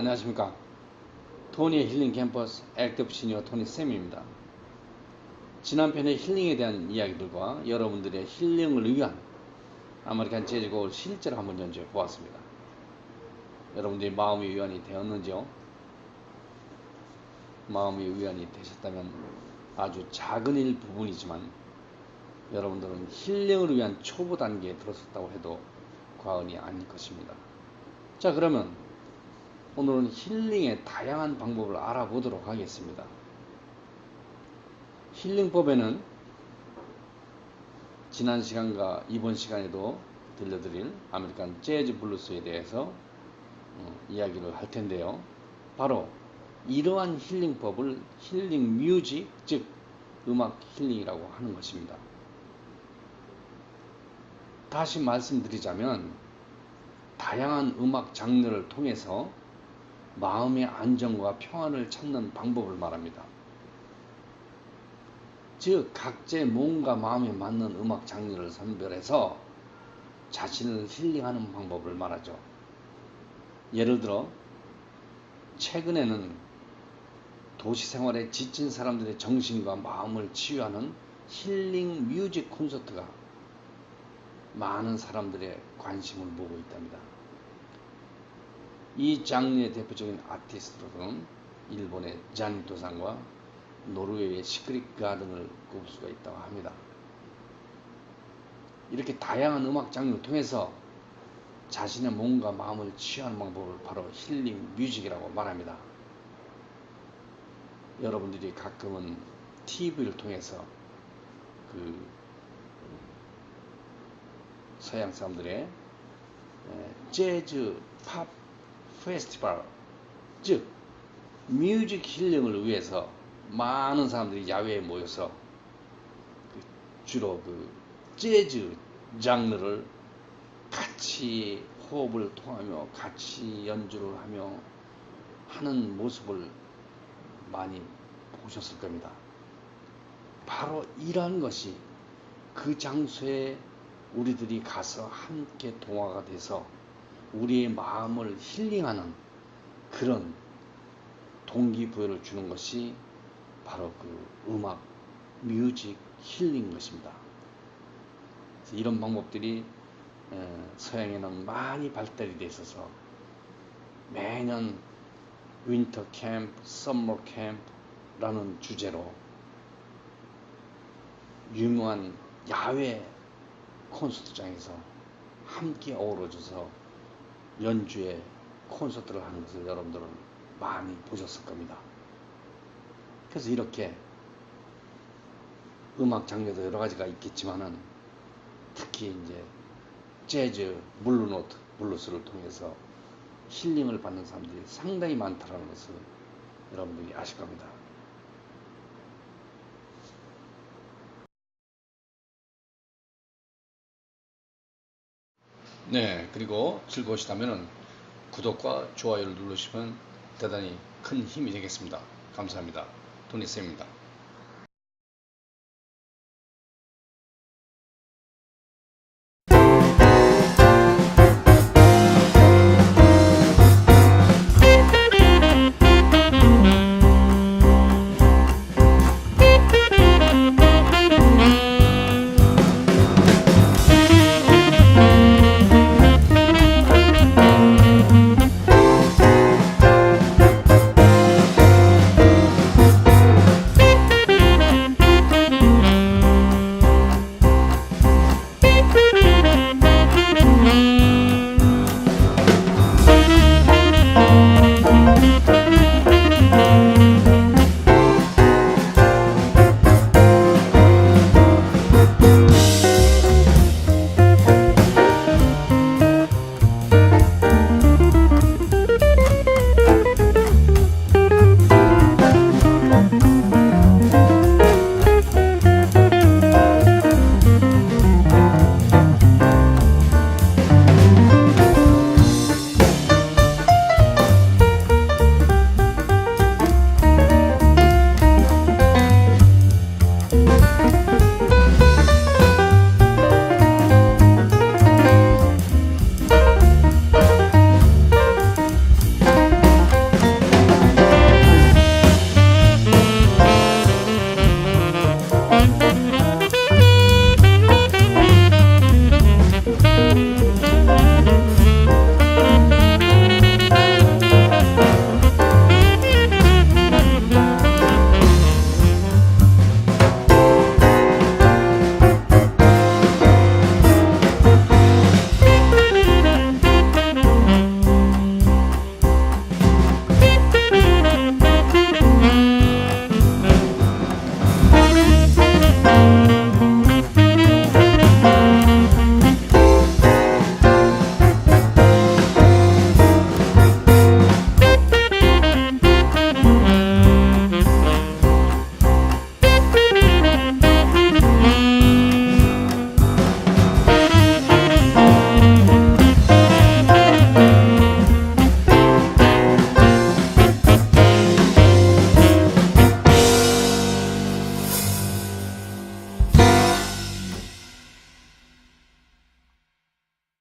안녕하십니까. 토니의 힐링 캠퍼스 액티브 시니어 토니 쌤입니다. 지난 편의 힐링에 대한 이야기들과 여러분들의 힐링을 위한 아메리칸 재즈곡을 실제로 한번 연주해 보았습니다. 여러분들이 마음의 위안이 되었는지요? 마음의 위안이 되셨다면 아주 작은 일 부분이지만 여러분들은 힐링을 위한 초보 단계에 들어섰다고 해도 과언이 아닐 것입니다. 자 그러면 오늘은 힐링의 다양한 방법을 알아보도록 하겠습니다. 힐링법에는 지난 시간과 이번 시간에도 들려드릴 아메리칸 재즈 블루스에 대해서 어, 이야기를 할 텐데요. 바로 이러한 힐링법을 힐링 뮤직, 즉 음악 힐링이라고 하는 것입니다. 다시 말씀드리자면 다양한 음악 장르를 통해서 마음의 안정과 평안을 찾는 방법을 말합니다. 즉, 각자의 몸과 마음에 맞는 음악 장르를 선별해서 자신을 힐링하는 방법을 말하죠. 예를 들어, 최근에는 도시 생활에 지친 사람들의 정신과 마음을 치유하는 힐링 뮤직 콘서트가 많은 사람들의 관심을 모으고 있답니다. 이 장르의 대표적인 아티스트로는 일본의 잔토상과 노르웨이의 시크릿 가든을 꼽을 수가 있다고 합니다. 이렇게 다양한 음악 장르를 통해서 자신의 몸과 마음을 치유하는 방법을 바로 힐링 뮤직이라고 말합니다. 여러분들이 가끔은 TV를 통해서 그 서양 사람들의 재즈, 팝 페스티벌, 즉 뮤직 힐링을 위해서 많은 사람들이 야외에 모여서 그 주로 그 재즈 장르를 같이 호흡을 통하며 같이 연주를 하며 하는 모습을 많이 보셨을 겁니다. 바로 이러한 것이 그 장소에 우리들이 가서 함께 동화가 돼서 우리의 마음을 힐링하는 그런 동기부여를 주는 것이 바로 그 음악, 뮤직 힐링인 것입니다. 이런 방법들이 서양에는 많이 발달이 되어 있어서 매년 윈터 캠프, 썸머 캠프라는 주제로 유명한 야외 콘서트장에서 함께 어우러져서 연주에 콘서트를 하는 것을 여러분들은 많이 보셨을 겁니다. 그래서 이렇게 음악 장르도 여러 가지가 있겠지만은 특히 이제 재즈, 블루노트, 블루스를 통해서 힐링을 받는 사람들이 상당히 많다는 것을 여러분들이 아실 겁니다. 네, 그리고 즐거우시다면 구독과 좋아요를 누르시면 대단히 큰 힘이 되겠습니다. 감사합니다. 도니쌤입니다.